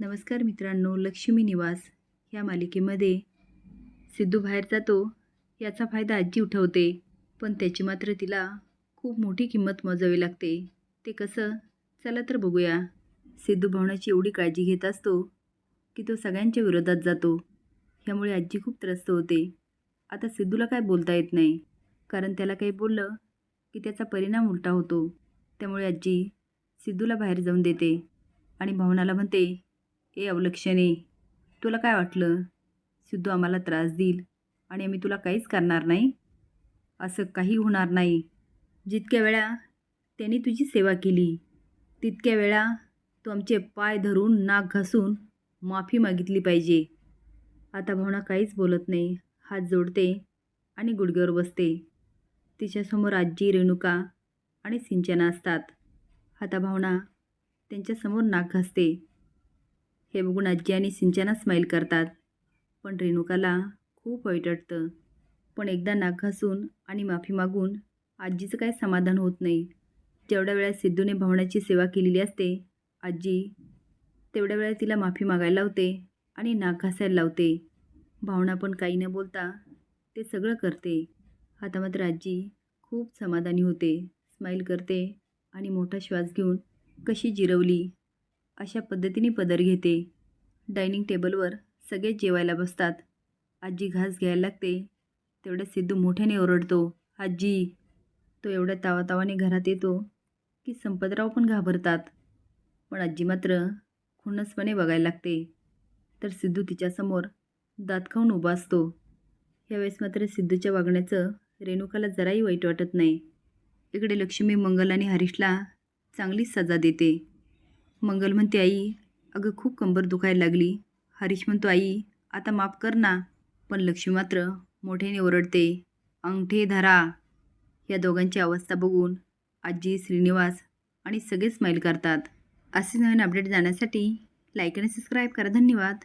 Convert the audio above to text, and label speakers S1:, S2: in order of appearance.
S1: नमस्कार मित्रांनो लक्ष्मी निवास या मालिकेमध्ये. सिद्धू बाहेर जातो याचा फायदा आजी उठवते पण त्याची मात्र तिला खूप मोठी किंमत मोजावी लागते. ते कसं? चला तर बघूया. सिद्धू भावनाची एवढी काळजी घेत असतो की तो सगळ्यांच्या विरोधात जातो. ह्यामुळे आजी खूप त्रस्त होते. आता सिद्धूला काय बोलता येत नाही कारण त्याला काही बोललं की त्याचा परिणाम उलटा होतो. त्यामुळे आजी सिद्धूला बाहेर जाऊन देते आणि भावनाला म्हणते ए अवलक्षणे. तुला काय वाटलं? सिद्धू आम्हाला त्रास देईल आणि आम्ही तुला काहीच करणार नाही. असं काही होणार नाही. जितक्या वेळा त्यांनी तुझी सेवा केली तितक्या वेळा तू आमचे पाय धरून नाक घासून माफी मागितली पाहिजे. आता भावना काहीच बोलत नाही. हात जोडते आणि गुडघ्यावर बसते. तिच्यासमोर आजी रेणुका आणि सिंचना असतात. आता भावना त्यांच्यासमोर नाक घासते. हे बघून आजी आणि सिंचना स्माईल करतात. पण रेणुकाला खूप वाईट वाटतं पण एकदा नाक घासून आणि माफी मागून आजीचं काय समाधान होत नाही. जेवढ्या वेळा सिद्धूने भावनाची सेवा केलेली असते आजी तेवढ्या वेळा तिला माफी मागायला लावते आणि नाक घासायला लावते. भावना पण काही न बोलता ते सगळं करते. आता मात्र आजी खूप समाधानी होते. स्माईल करते आणि मोठा श्वास घेऊन कशी जिरवली अशा पद्धतीने पदर घेते. डायनिंग टेबलवर सगळे जेवायला बसतात. आजी घास घ्यायला लागते. तेवढ्या सिद्धू मोठ्याने ओरडतो आजी. तो एवढ्या तावातावाने घरात येतो की संपतराव पण घाबरतात. पण आजी मात्र खुन्नसपणे बघायला लागते. तर सिद्धू तिच्यासमोर दात खाऊन उभा असतो. यावेळेस मात्र सिद्धूच्या वागण्याचं रेणुकाला जराही वाईट वाटत नाही. इकडे लक्ष्मी मंगल आणि हरीशला चांगलीच सजा देते. मंगल म्हणते आई अगं खूप कंबर दुखायला लागली. हरीश म्हणतो आई आता माफ कर ना पण लक्ष्मी मात्र मोठ्याने ओरडते अंगठे धरा. या दोघांची अवस्था बघून आजी श्रीनिवास आणि सगळे स्माईल करतात. असे नवीन अपडेट जाण्यासाठी लाईक आणि सबस्क्राईब करा. धन्यवाद.